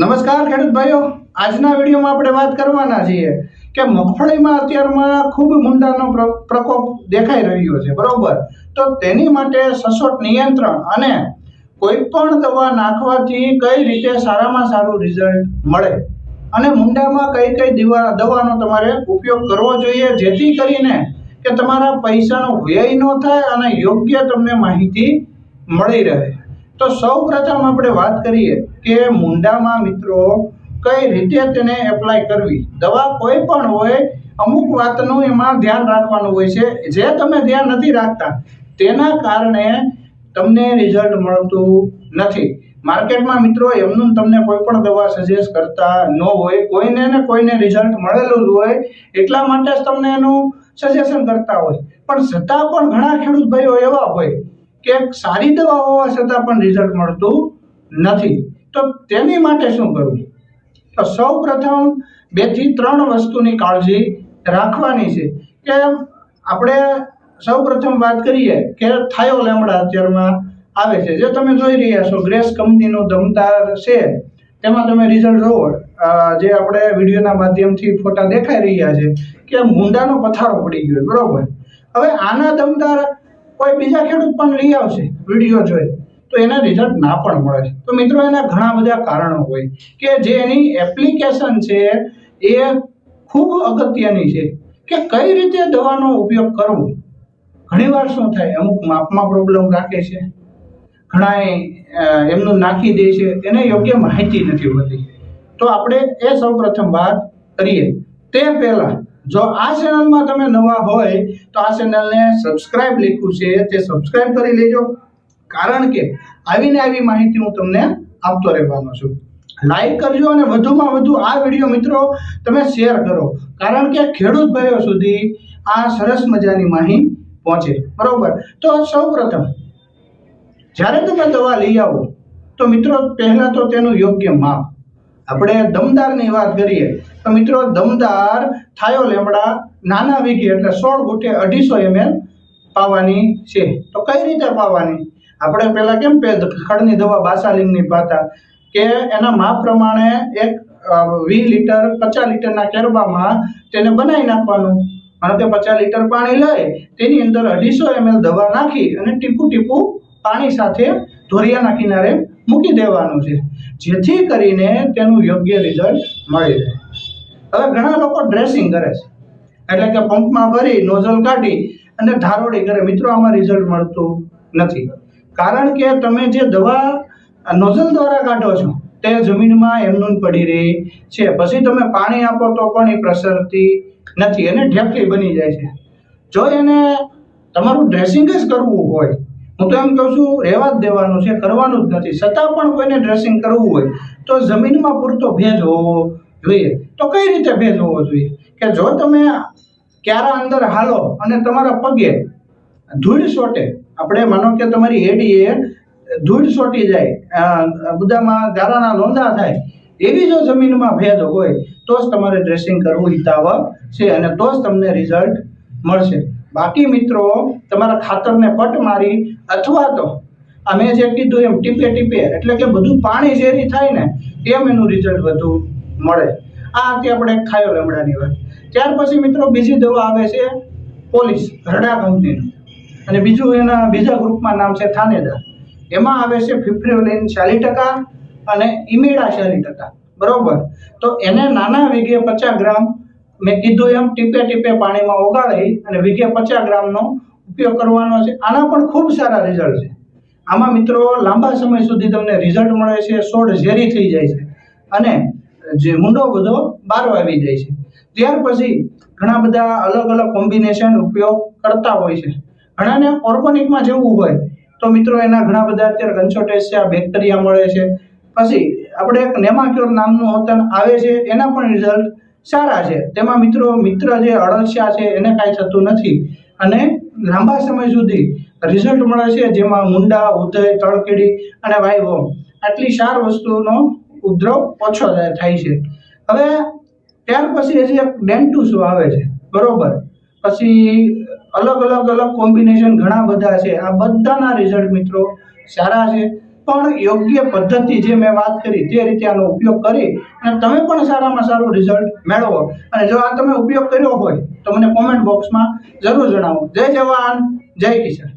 નમસ્કાર ખેડૂત ભાઈઓ. આજના વિડીયોમાં આપણે વાત કરવાના છીએ કે મગફળીમાં અત્યારમાં ખૂબ મુંડાનો પ્ર- પ્રકોપ દેખાઈ રહ્યો છે, બરોબર? તો તેની માટે સચોટ નિયંત્રણ અને કોઈ પણ દવા નાખવાથી કઈ રીતે સારામાં સારું રિઝલ્ટ મળે? અને મુંડામાં કઈ કઈ દીવા, દવાનો તમારે ઉપયોગ કરવો જોઈએ, જેથી કરીને કે તમારા પૈસાનો વ્યય ન થાય અને યોગ્ય તમને માહિતી મળી રહે. તો સૌ પ્રથમ આપણે વાત કરીએ કે મુંડામાં મિત્રો કઈ રીતે તેને એપ્લાય કરવી? દવા કોઈ પણ હોય, અમુક વાતનું એમાં ધ્યાન રાખવાનું હોય છે. જે તમે ધ્યાન નથી રાખતા, તેના કારણે તમને રિઝલ્ટ મળતું નથી. માર્કેટમાં મિત્રો એમનું તમને કોઈ પણ દવા સજેસ્ટ કરતા ન હોય, કોઈને ને કોઈને રિઝલ્ટ મળેલું જ હોય, એટલા માટે જ તમને એનું સજેશન કરતા હોય. પણ છતાં પણ ઘણા ખેડૂત ભાઈઓ એવા હોય કે સારી દવા હોવા છતાં પણ રિઝલ્ટ મળતું નથી. તો તેની માટે શું કરવું? તો સૌ પ્રથમ બેથી ત્રણ વસ્તુની કાળજી રાખવાની છે કે આપણે સૌ પ્રથમ વાત કરીએ કે થાયો લેમડા અત્યારમાં આવે છે. જે તમે જોઈ રહ્યા છો, ગ્રેસ કંપનીનું દમદાર છે. તેમાં તમે રિઝલ્ટ જોવો. જે આપણે વિડીયોના માધ્યમથી ફોટા દેખાઈ રહ્યા છે કે મુંડાનો પથારો પડી ગયો બરોબર? હવે આના દમદાર કોઈ બીજા ખેડૂત પણ લઈ આવશે, વીડિયો જોઈ, તો એને રિઝલ્ટ ના પણ મળે. તો મિત્રો, એના ઘણા બધા કારણો હોય કે જે એની એપ્લિકેશન છે એ ખૂબ અગત્યની છે કે કઈ રીતે દવાનો ઉપયોગ કરવો. ઘણીવાર શું થાય, અમુક માપમાં પ્રોબ્લેમ રાખે છે ઘણા એમનું નાખી દે છે, એને યોગ્ય માહિતી નથી હોતી. તો આપણે એ સૌ પ્રથમ વાત કરીએ. તે પહેલા જો આ ચેનલમાં તમે નવા હોય, તો આ ચેનલને સબસ્ક્રાઇબ લખ્યું છે. તે સબસ્ક્રાઇબ કરી લેજો. કારણ કે આવીને આવી માહિતી હું તમને આપતો રહેવાનો છું. લાઈક કરજો અને વધુમાં વધુ આ વીડિયો મિત્રો તમે શેર કરો. કારણ કે ખેડૂત ભાઈઓ સુધી આ સરસ મજાની માહિતી પહોંચે. બરોબર? તો સૌ પ્રથમ, જ્યારે તમે દવા લઈ આવો, તો મિત્રો પહેલાં તો તેનું યોગ્ય માપ. આપણે દમદારની વાત કરીએ. તો મિત્રો દમદાર થાયો લેમડા નાના વીઘી એટલે સોળ ગુટે અઢીસો એમએલ પાવાની છે. તો કઈ રીતે પાવાની? આપણે પહેલા કેમ ખડની દવા બાસાલિંગની પાતા? કે એના માપ પ્રમાણે એક વીસ લીટર, પચાસ લીટરના કેરબામાં તેને બનાવી નાખવાનું. અને તે પચાસ લીટર પાણી લઈ, તેની અંદર અઢીસો એમએલ દવા નાખી અને ટીપું ટીપું પાણી સાથે ધોરિયાના કિનારે મૂકી દેવાનું છે. જેથી કરીને તેનું યોગ્ય રિઝલ્ટ મળી રહે. હવે ઘણા લોકો ડ્રેસિંગ કરે છે. એટલે કે પંપમાં ભરી, નોઝલ કાઢી અને ધારોડી કરે. મિત્રો, આમાં રિઝલ્ટ મળતું નથી. કારણ કે તમે જે દવા નોઝલ દ્વારા કાઢો છો, તે જમીનમાં એમનું પડી રહી છે. પછી તમે પાણી આપો તો પણ એ પ્રસરતી નથી અને ઢેફલી બની જાય છે. જો એને તમારું ડ્રેસિંગ જ કરવું હોય, હું તો એમ કહું છું, રહેવા જ દેવાનું છે, કરવાનું જ નથી. છતાં પણ કોઈને ડ્રેસિંગ કરવું હોય, તો જમીનમાં પૂરતો ભેજ હોવો જોઈએ. તો કઈ રીતે ભેદ હોવો જોઈએ? કે જો તમે ક્યારા અંદર હાલો અને તમારા પગે ધૂળ સોટે, આપણે માનો કે તમારી હેડીએ ધૂળ સોટી જાય બધામાં ગારાના લોંધા થાય, એવી જો જમીનમાં ભેદ હોય, તો જ તમારે ડ્રેસિંગ કરવું હિતાવહ છે અને તો જ તમને રિઝલ્ટ મળશે. બાકી મિત્રો, તમારા ખાતરને પટ મારી અથવા તો આ મેં જે કીધું એમ ટીપે ટીપે, એટલે કે બધું પાણી ઝેરી થાય ને, તેમ એનું રિઝલ્ટ વધુ મળે. આ હતી આપણે ખાયો લમડાની વાત. ત્યાર પછી મિત્રો બીજી દવા આવે છે પોલીસ, રડા કંપનીનું. અને બીજું એના બીજા ગ્રુપમાં નામ છે થાનેદાર. એમાં આવે છે ફિફ્રિવલિન ચાલીસ ટકા અને ઇમેડા ચાલીસ ટકા. બરોબર? તો એને નાના વીઘે પચાસ ગ્રામ મેં કીધું એમ ટીપે ટીપે પાણીમાં ઓગાળી અને વીઘે પચાસ ગ્રામનો ઉપયોગ કરવાનો છે. આના પણ ખૂબ સારા રિઝલ્ટ છે. આમાં મિત્રો લાંબા સમય સુધી તમને રિઝલ્ટ મળે છે, સોડ ઝેરી થઈ જાય છે. અને જે મૂંડો બધો બહાર આવી જાય છે. ત્યાર પછી ઘણા બધા અલગ અલગ કોમ્બિનેશન ઉપયોગ કરતા હોય છે. ઘણાને ઓર્ગોનિકમાં જવું હોય તો મિત્રો એના ઘણા બધા અત્યારે કન્સોટેસિયા બેક્ટેરિયા મળે છે. પછી આપણે એક નેમાક્યોર નામનું હોતન આવે છે, એના પણ રિઝલ્ટ સારા છે. તેમાં મિત્રો મિત્ર જે અળસિયા છે એને કાંઈ થતું નથી. અને લાંબા સમય સુધી રિઝલ્ટ મળે છે જેમાં મુંડા ઉદય તળકીડી અને વાયવો આટલી ચાર વસ્તુનો ઉપદ્રવ ઓછો થાય છે. હવે ત્યાર પછી હજી એક ડેન્ટુસ આવે છે. બરોબર. પછી અલગ અલગ અલગ કોમ્બિનેશન ઘણા બધા છે. આ બધાના રિઝલ્ટ મિત્રો સારા છે. પણ યોગ્ય પદ્ધતિ જે મેં વાત કરી તે રીતે આનો ઉપયોગ કરી અને તમે પણ સારામાં સારું રિઝલ્ટ મેળવો. અને જો આ તમે ઉપયોગ કર્યો હોય તો મને કોમેન્ટ બોક્સમાં જરૂર જણાવો. જય જવાન, જય કિસાન.